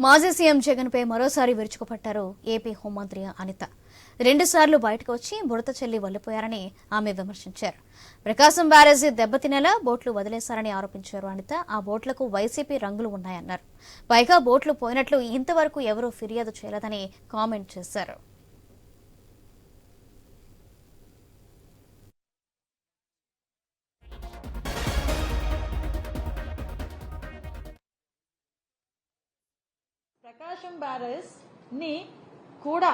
మాజీ సీఎం జగన్పై మరోసారి విరుచుకుపట్టారు ఏపీ హోంమంత్రి అనిత. రెండుసార్లు బయటకు వచ్చి బుడత చెల్లి వల్లిపోయారని ఆమె విమర్శించారు. ప్రకాశం బ్యారేజీ దెబ్బతినేలా బోట్లు వదిలేశారని ఆరోపించారు అనిత. ఆ బోట్లకు వైసీపీ రంగులు ఉన్నాయన్నారు. పైగా బోట్లు పోయినట్లు ఇంతవరకు ఎవరూ ఫిర్యాదు చేయలేదని కామెంట్ చేశారు. ప్రకాశం బ్యారేజ్ని కూడా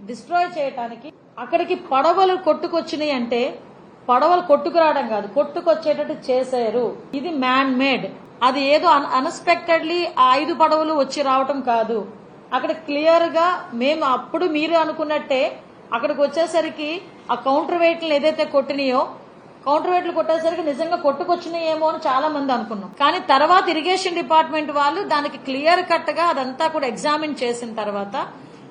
డిస్ట్రాయ్ చేయటానికి అక్కడికి పడవలు కొట్టుకొచ్చినాయి అంటే పడవలు కొట్టుకురావడం కాదు కొట్టుకొచ్చేటట్టు చేశారు ఇది మ్యాన్ మేడ్ అది ఏదో అన్ఎక్స్పెక్టెడ్లీ ఆ ఐదు పడవలు వచ్చి రావటం కాదు. అక్కడ క్లియర్గా మేము అప్పుడు మీరు అనుకున్నట్టే అక్కడికి వచ్చేసరికి ఆ కౌంటర్ వెయిట్లు ఏదైతే కొట్టినాయో కౌంటర్ వెయిట్లు కొట్టేసరికి నిజంగా కొట్టుకొచ్చినాయేమో అని చాలా మంది అనుకున్నాం. కానీ తర్వాత ఇరిగేషన్ డిపార్ట్మెంట్ వాళ్ళు దానికి క్లియర్ కట్గా అదంతా కూడా ఎగ్జామిన్ చేసిన తర్వాత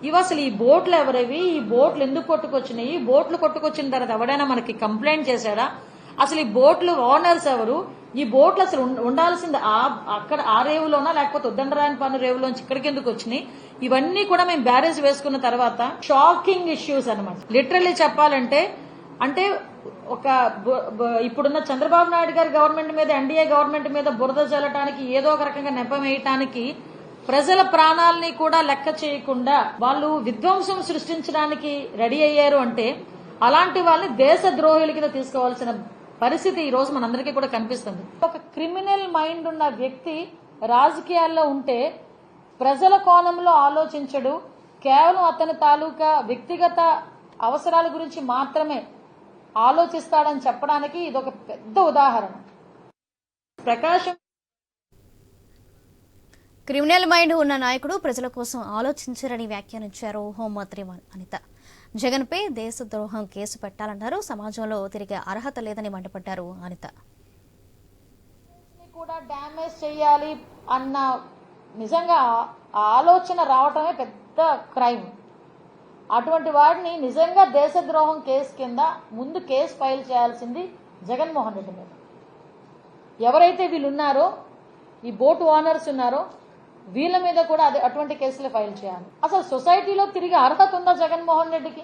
ఇవి అసలు ఈ బోట్లు ఎవరవి? ఈ బోట్లు ఎందుకు కొట్టుకొచ్చినాయి? ఈ బోట్లు కొట్టుకొచ్చిన తర్వాత ఎవడైనా మనకి కంప్లైంట్ చేశాడా? అసలు ఈ బోట్లు ఓనర్స్ ఎవరు? ఈ బోట్లు అసలు ఉండాల్సింది ఆ అక్కడ ఆ రేవులోనా? లేకపోతే ఉద్దండరాయన పన్ను రేవులోంచి ఇక్కడికి ఎందుకు వచ్చినాయి? ఇవన్నీ కూడా మేము బ్యారేజ్ వేసుకున్న తర్వాత షాకింగ్ ఇష్యూస్ అనమాట లిటరల్లీ చెప్పాలంటే అంటే ఒక బు- ఇప్పుడున్న చంద్రబాబు నాయుడు గారి గవర్నమెంట్ మీద ఎన్డీఏ గవర్నమెంట్ మీద బురద చల్లటానికి ఏదో ఒక రకంగా నెపం వేయటానికి ప్రజల ప్రాణాలని కూడా లెక్క చేయకుండా వాళ్ళు విధ్వంసం సృష్టించడానికి రెడీ అయ్యారు అంటే అలాంటి వాళ్ళని దేశ ద్రోహుల కింద తీసుకోవాల్సిన పరిస్థితి ఈ రోజు మనందరికీ కూడా కనిపిస్తుంది. ఒక క్రిమినల్ మైండ్ ఉన్న వ్యక్తి రాజకీయాల్లో ఉంటే ప్రజల కోణంలో ఆలోచించడు. కేవలం అతని తాలూకా వ్యక్తిగత అవసరాల గురించి మాత్రమే ఆలోచిస్తాడని చెప్పడానికి ఇది ఒక పెద్ద ఉదాహరణ. ప్రకాశం క్రిమినల్ మైండ్ ఉన్న నాయకుడు ప్రజల కోసం ఆలోచించరని వ్యాఖ్యానించారు హోంమంత్రి అనిత. జగన్పై దేశద్రోహం కేసు పెట్టాలన్నారు. సమాజంలో తిరిగే అర్హత లేదని మండిపడ్డారు అనిత. కూడా డ్యామేజ్ చేయాలి అన్న నిజంగా ఆలోచన రావటమే పెద్ద క్రైమ్. అటువంటి వాడిని నిజంగా దేశద్రోహం కేసు కింద ముందు కేసు ఫైల్ చేయాల్సింది జగన్మోహన్ రెడ్డి మీద. ఎవరైతే వీళ్ళు ఉన్నారో ఈ బోట్ ఓనర్స్ ఉన్నారో వీళ్ళ మీద కూడా అదే అటువంటి కేసులు ఫైల్ చేయాలి. అసలు సొసైటీలో తిరిగి అర్హత ఉందా జగన్మోహన్ రెడ్డికి?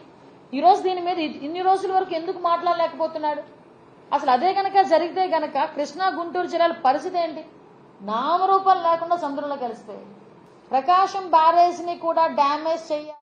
ఈరోజు దీని మీద ఇన్ని రోజుల వరకు ఎందుకు మాట్లాడలేకపోతున్నాడు? అసలు అదే గనక జరిగితే గనక కృష్ణా గుంటూరు జిల్లాల పరిస్థితి ఏంటి? నామరూపం లేకుండా సముద్రంలో కలిసిపోయాయి. ప్రకాశం బ్యారేజ్ని కూడా డ్యామేజ్ చేయాలి.